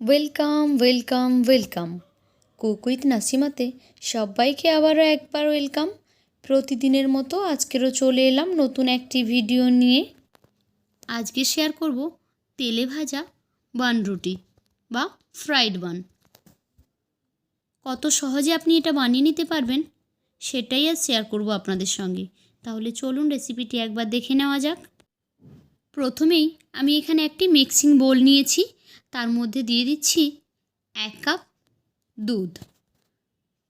Welcome welcome welcome cook নাসিমাতে সবাইকে আবারও একবার ওয়েলকাম প্রতিদিনের মতো আজকেরও চলে এলাম নতুন একটি ভিডিও নিয়ে। আজকে শেয়ার করব তেলে ভাজা বান রুটি বা ফ্রাইড বান কত সহজে আপনি এটা বানিয়ে নিতে পারবেন সেটাই আজ শেয়ার করব আপনাদের সঙ্গে। তাহলে চলুন রেসিপিটি একবার দেখে নেওয়া যাক। প্রথমেই আমি এখানে একটি মিক্সিং বোল নিয়েছি। তার মধ্যে দিয়ে দিচ্ছি এক কাপ দুধ।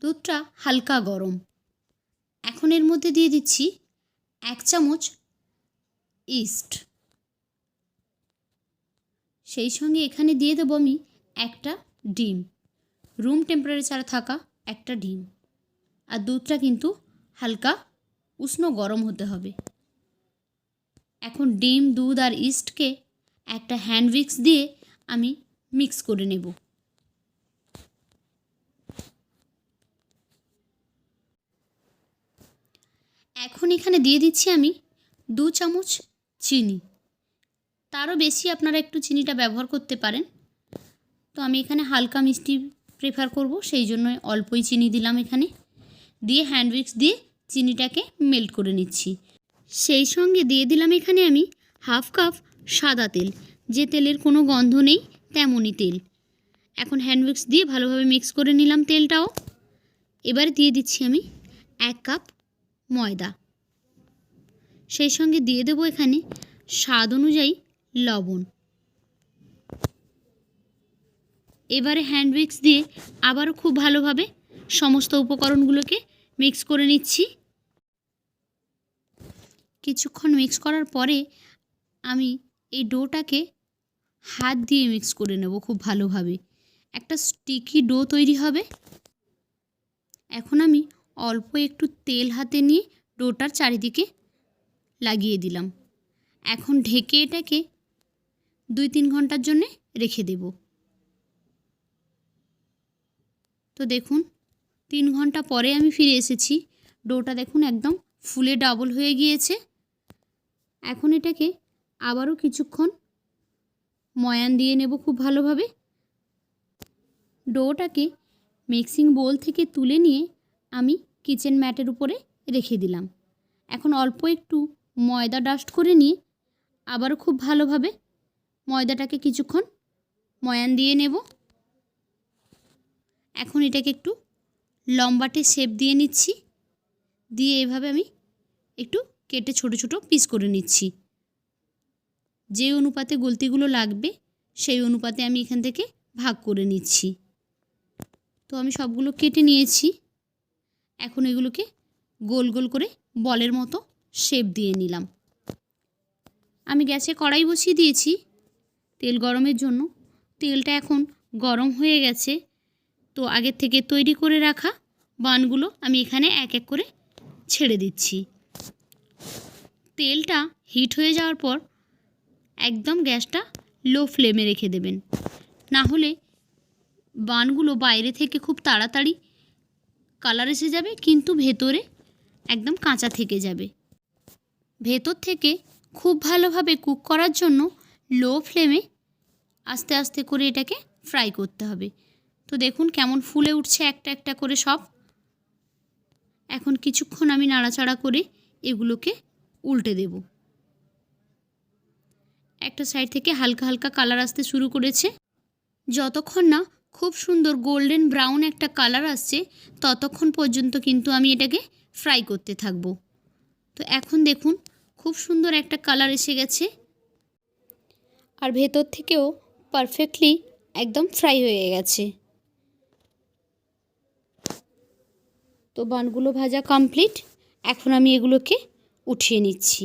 দুধটা হালকা গরম। এখন এর মধ্যে দিয়ে দিচ্ছি এক চামচ ইস্ট। সেই সঙ্গে এখানে দিয়ে দেবো আমি একটা ডিম। রুম টেম্পারেচারে থাকা একটা ডিম। আর দুধটা কিন্তু হালকা উষ্ণ গরম হতে হবে। এখন ডিম, দুধ আর ইস্টকে একটা হ্যান্ড উইক্স দিয়ে আমি মিক্স করে নেব। এখন এখানে দিয়ে দিচ্ছি আমি দু চামচ চিনি। তারও বেশি আপনারা একটু চিনিটা ব্যবহার করতে পারেন। তো আমি এখানে হালকা মিষ্টি প্রেফার করব, সেই জন্য অল্পই চিনি দিলাম এখানে। দিয়ে হ্যান্ড উইক্স দিয়ে চিনিটাকে মেল্ট করে নিচ্ছি। সেই সঙ্গে দিয়ে দিলাম এখানে আমি হাফ কাপ সাদা তেল। যে তেলের কোনো গন্ধ নেই, তেমনই তেল। এখন হ্যান্ড উইক্স দিয়ে ভালোভাবে মিক্স করে নিলাম তেলটাও। এবারে দিয়ে দিচ্ছি আমি এক কাপ ময়দা। সেই সঙ্গে দিয়ে দেবো এখানে স্বাদ অনুযায়ী লবণ। এবারে হ্যান্ড উইক্স দিয়ে আবারও খুব ভালোভাবে সমস্ত উপকরণগুলোকে মিক্স করে নিচ্ছি। কিছুক্ষণ মিক্স করার পরে আমি এই ডোটাকে হাত দিয়ে মিক্স করে নেব খুব ভালোভাবে। একটা স্টিকি ডো তৈরি হবে। এখন আমি অল্প একটু তেল হাতে নিয়ে ডোটার চারিদিকে লাগিয়ে দিলাম। এখন ঢেকে এটাকে দুই তিন ঘণ্টার জন্যে রেখে দেব। তো দেখুন, তিন ঘণ্টা পরে আমি ফিরে এসেছি। ডোটা দেখুন একদম ফুলে ডাবল হয়ে গিয়েছে। এখন এটাকে আবারও কিছুক্ষণ ময়ান দিয়ে নেব খুব ভালোভাবে। ডোটাকে মিক্সিং বোল থেকে তুলে নিয়ে আমি কিচেন ম্যাটের উপরে রেখে দিলাম। এখন অল্প একটু ময়দা ডাস্ট করে নিয়ে আবারও খুব ভালোভাবে ময়দাটাকে কিছুক্ষণ ময়ান দিয়ে নেব। এখন এটাকে একটু লম্বাটে শেপ দিয়ে নিচ্ছি। দিয়ে এভাবে আমি একটু কেটে ছোট ছোট পিস করে নিচ্ছি। যে অনুপাতে গলতিগুলো লাগবে, সেই অনুপাতে আমি এখান থেকে ভাগ করে নিচ্ছি। তো আমি সবগুলো কেটে নিয়েছি। এখন এগুলোকে গোল গোল করে বলের মতো শেপ দিয়ে নিলাম। আমি গ্যাসে কড়াই বসিয়ে দিয়েছি তেল গরমের জন্য। তেলটা এখন গরম হয়ে গেছে। তো আগের থেকে তৈরি করে রাখা বানগুলো আমি এখানে এক এক করে ছেড়ে দিচ্ছি। তেলটা হিট হয়ে যাওয়ার পর একদম গ্যাসটা লো ফ্লেমে রেখে দেবেন। না হলে বানগুলো বাইরে থেকে খুব তাড়াতাড়ি কালার এসে যাবে, কিন্তু ভেতরে একদম কাঁচা থেকে যাবে। ভেতর থেকে খুব ভালোভাবে কুক করার জন্য লো ফ্লেমে আস্তে আস্তে করে এটাকে ফ্রাই করতে হবে। তো দেখুন কেমন ফুলে উঠছে একটা একটা করে সব। এখন কিছুক্ষণ আমি নাড়াচাড়া করে এগুলোকে উল্টে দেব। একটা সাইড থেকে হালকা হালকা কালার আসতে শুরু করেছে। যতক্ষণ না খুব সুন্দর গোল্ডেন ব্রাউন একটা কালার আসছে, ততক্ষণ পর্যন্ত কিন্তু আমি এটাকে ফ্রাই করতে থাকব। তো এখন দেখুন, খুব সুন্দর একটা কালার এসে গেছে। আর ভেতর থেকেও পারফেক্টলি একদম ফ্রাই হয়ে গেছে। তো বানগুলো ভাজা কমপ্লিট এখন আমি এগুলোকে উঠিয়ে নিচ্ছি।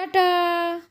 哒哒。